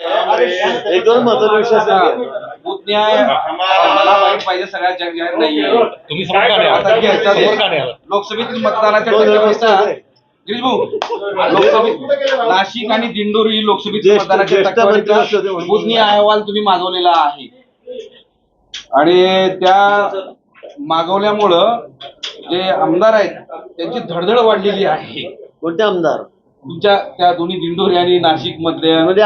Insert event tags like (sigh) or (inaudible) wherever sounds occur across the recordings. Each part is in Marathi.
एक दोन महत्त्वाचे विषय बूथ न्याय मला माहीत पाहिजे सगळ्या जग जाहीर नाहीये तुम्ही समोर का नाही आला? आता घ्यायचा समोर का नाही आला? लोकसभेतील मतदानाच्या दोन टक्केवारीचा व्यवस्था गिरीश भाऊ लोकसभेत नाशिक आणि दिंडोरी लोकसभेतील ज्येष्ठ- मतदानाच्या ज्येष्ठ होते. बुधनी अहवाल तुम्ही मागवलेला आहे. आणि त्या मागवल्यामुळं जे आमदार आहेत त्यांची धडधड वाढलेली आहे. कोणते आमदार? तुमच्या त्या दोन्ही दिंडोरी आणि नाशिक मधले म्हणजे?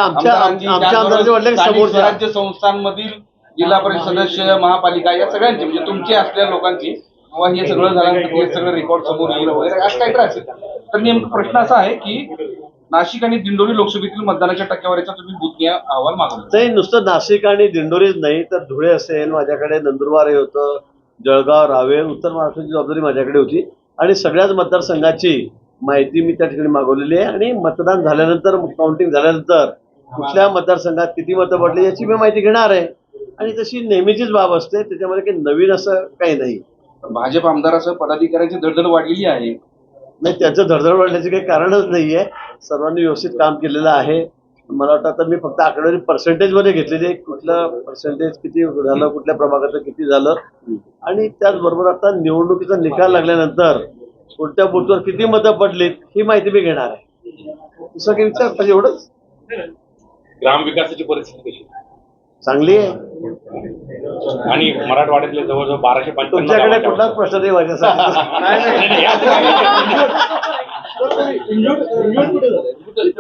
स्वराज्य संस्थांमधील जिल्हा परिषद सदस्य महापालिका या सगळ्यांचे म्हणजे तुमचे असलेल्या लोकांची किंवा हे सगळं झाल्यानंतर हे सगळं रेकॉर्ड समोर येईल वगैरे असं काहीतरी असेल तर नेमका प्रश्न असा आहे की नाशिक आणि दिंडोरी लोकसभेतील मतदानाच्या टक्केवारीचा तुम्ही बुद्ध अहवाल मागवला ते नुसतं नाशिक आणि दिंडोरीच नाही तर धुळे असेल माझ्याकडे नंदुरबार हे होतं जळगाव रावेर उत्तर महाराष्ट्राची जबाबदारी माझ्याकडे होती आणि सगळ्याच मतदारसंघाची माहिती मी त्या ठिकाणी मागवलेली आहे आणि मतदान झाल्यानंतर काउंटिंग झाल्यानंतर कुठल्या मतदारसंघात किती मतं पडली याची मी माहिती घेणार आहे. आणि तशी नेहमीचीच बाब असते त्याच्यामध्ये काही नवीन असं काही नाही. भाजप आमदारासह पदाधिकाऱ्यांची धडधड वाढलेली आहे. नाही त्याचं धडधड वाढण्याचे काही कारणच नाहीये. सर्वांनी व्यवस्थित काम केलेलं आहे. मला वाटतं आता मी फक्त आकडेवारी पर्सेंटेजमध्ये घेतलेली आहे. कुठलं पर्सेंटेज किती झालं कुठल्या प्रभागाचं किती झालं. आणि त्याचबरोबर आता निवडणुकीचा निकाल लागल्यानंतर कोणत्या बूथवर किती मतं पडलीत ही माहिती मी घेणार आहे. दुसरं काही विचार पाहिजे एवढंच? ग्रामविकासाची परिस्थिती कशी? चांगली आहे. आणि मराठवाड्यातले जवळजवळ बाराशे पंचावन्न तुमच्याकडे गावांच्या कुठलाच प्रश्न नाही नाही. (laughs)